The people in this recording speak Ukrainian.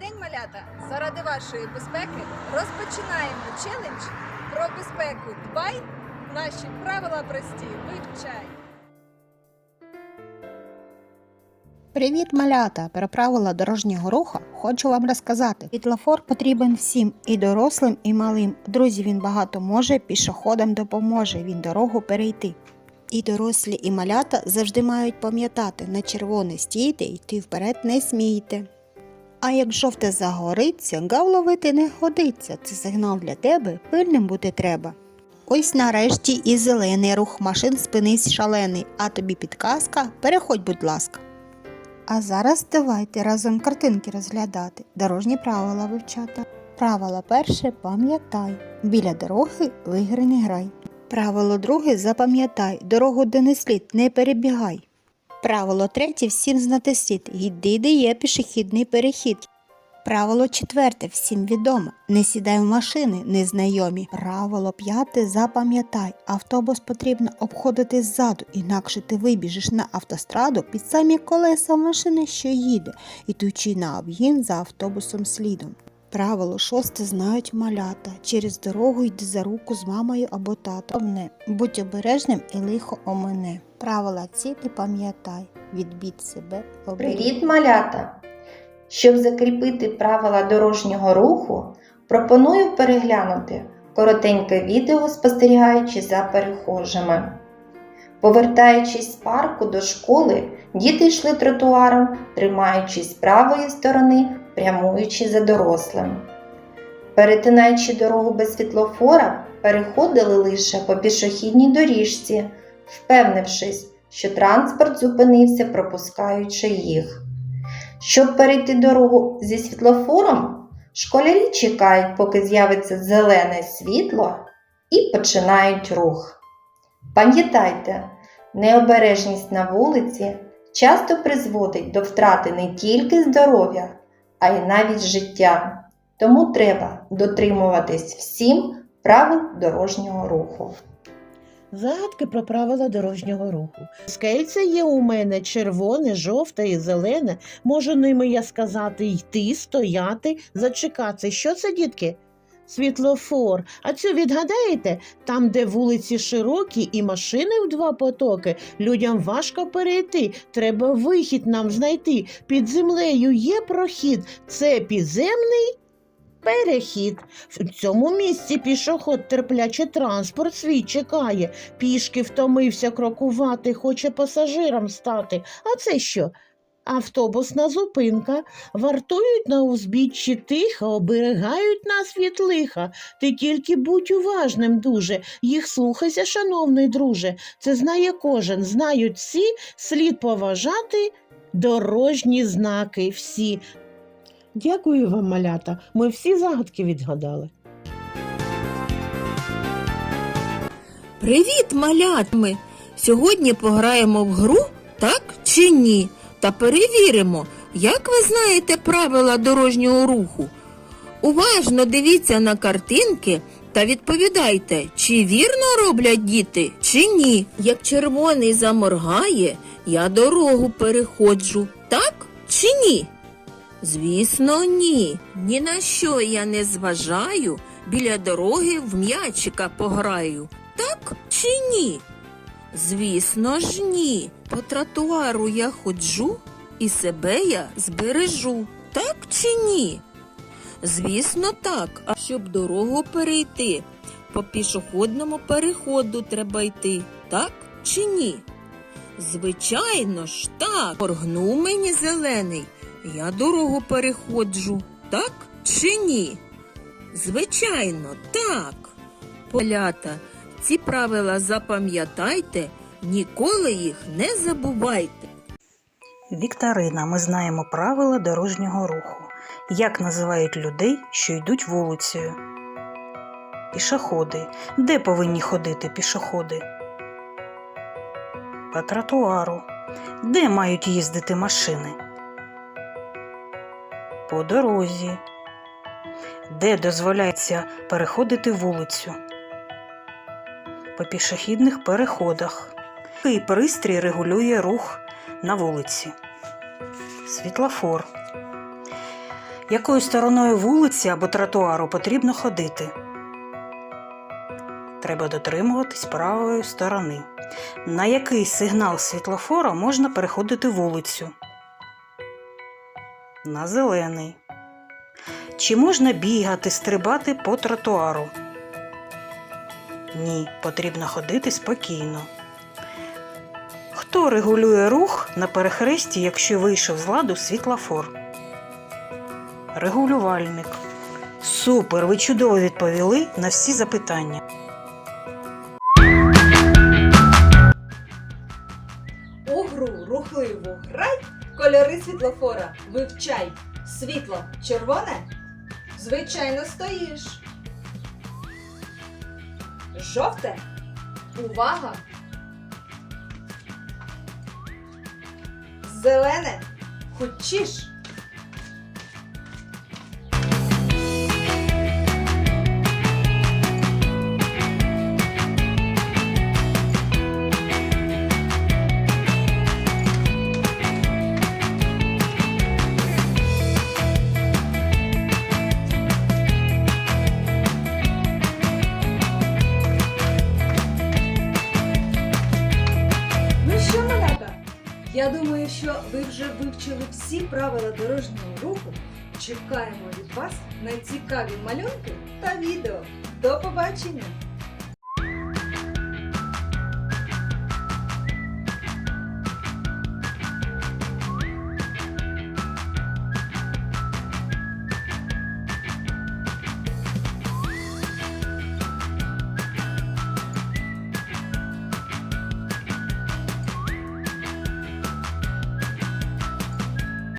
день, малята! Заради вашої безпеки розпочинаємо челендж про безпеку. Дбай, наші правила прості. Вивчай! Привіт, малята! Про правила дорожнього руху хочу вам розказати. Світлофор потрібен всім і дорослим, і малим. Друзі, він багато може, пішоходам допоможе він дорогу перейти. І дорослі, і малята завжди мають пам'ятати, на червоне стійте, йти вперед не смійте. А як жовте загориться, гав ловити не годиться. Це сигнал для тебе, пильним бути треба. Ось нарешті і зелений рух машин спинись шалений, а тобі підказка, переходь, будь ласка. А зараз давайте разом картинки розглядати, дорожні правила вивчати. Правило перше пам'ятай. Біля дороги в ігри не грай. Правило друге запам'ятай, дорогу де не слід, не перебігай. Правило третє всім знати слід, йди, де є пішохідний перехід. Правило четверте всім відомо. Не сідай в машини незнайомі. Правило п'яте запам'ятай. Автобус потрібно обходити ззаду, інакше ти вибіжиш на автостраду під самі колеса машини, що їде, ідучи на об'їзд за автобусом слідом. Правило шосте знають малята. Через дорогу йди за руку з мамою або татом. Будь обережним і лихо омине. Правила ці ти пам'ятай. Відбіть себе. оберіг. Привіт, малята! Щоб закріпити правила дорожнього руху, пропоную переглянути коротеньке відео, спостерігаючи за перехожими. Повертаючись з парку до школи, діти йшли тротуаром, тримаючись з правої сторони, прямуючи за дорослим. Перетинаючи дорогу без світлофора, переходили лише по пішохідній доріжці, впевнившись, що транспорт зупинився, пропускаючи їх. Щоб перейти дорогу зі світлофором, школярі чекають, поки з'явиться зелене світло, і починають рух. Пам'ятайте, необережність на вулиці часто призводить до втрати не тільки здоров'я, а й навіть життя. Тому треба дотримуватись всім правил дорожнього руху. Загадки про правила дорожнього руху. Скельце є у мене червоне, жовте і зелене. Можу ними я сказати йти, стояти, зачекати. Що це, дітки? Світлофор. А цю відгадаєте? Там, де вулиці широкі і машини в два потоки, людям важко перейти. Треба вихід нам знайти. Під землею є прохід. Це підземний перехід. В цьому місці пішоход терпляче транспорт свій чекає. Пішки втомився крокувати, хоче пасажирам стати. А це що? Автобусна зупинка. Вартують на узбіччі тихо, оберегають нас від лиха. Ти тільки будь уважним дуже. Їх слухайся, шановний друже. Це знає кожен. Знають всі, слід поважати дорожні знаки всі. Дякую вам, малята. Ми всі загадки відгадали. Привіт, малятми! Сьогодні пограємо в гру, так чи ні? Та перевіримо, як ви знаєте правила дорожнього руху. Уважно дивіться на картинки та відповідайте, чи вірно роблять діти, чи ні. Як червоний заморгає, я дорогу переходжу, так чи ні? Звісно, ні. Ні на що я не зважаю, біля дороги в м'ячика пограю. Так чи ні? Звісно ж, ні. По тротуару я ходжу і себе я збережу. Так чи ні? Звісно, так. А щоб дорогу перейти, по пішохідному переходу треба йти. Так чи ні? Звичайно ж, так. Поргнув мені зелений. Я дорогу переходжу, так чи ні? Звичайно, так. Полята, ці правила запам'ятайте, ніколи їх не забувайте. Вікторина. Ми знаємо правила дорожнього руху. Як називають людей, що йдуть вулицею? Пішоходи. Де повинні ходити пішоходи? По тротуару. Де мають їздити машини? По дорозі. Де дозволяється переходити вулицю? По пішохідних переходах. Який пристрій регулює рух на вулиці? Світлофор. Якою стороною вулиці або тротуару потрібно ходити? Треба дотримуватись правої сторони. На який сигнал світлофора можна переходити вулицю? На зелений. Чи можна бігати, стрибати по тротуару? Ні, потрібно ходити спокійно. Хто регулює рух на перехресті, якщо вийшов з ладу світлофор? Регулювальник. Супер! Ви чудово відповіли на всі запитання. У гру рухливо грай, кольори світлофора вивчай. Світло червоне? Звичайно, стоїш. Жовте? Увага! Зелене? Хочеш? Я думаю, що ви вже вивчили всі правила дорожнього руху. Чекаємо від вас на цікаві малюнки та відео. До побачення!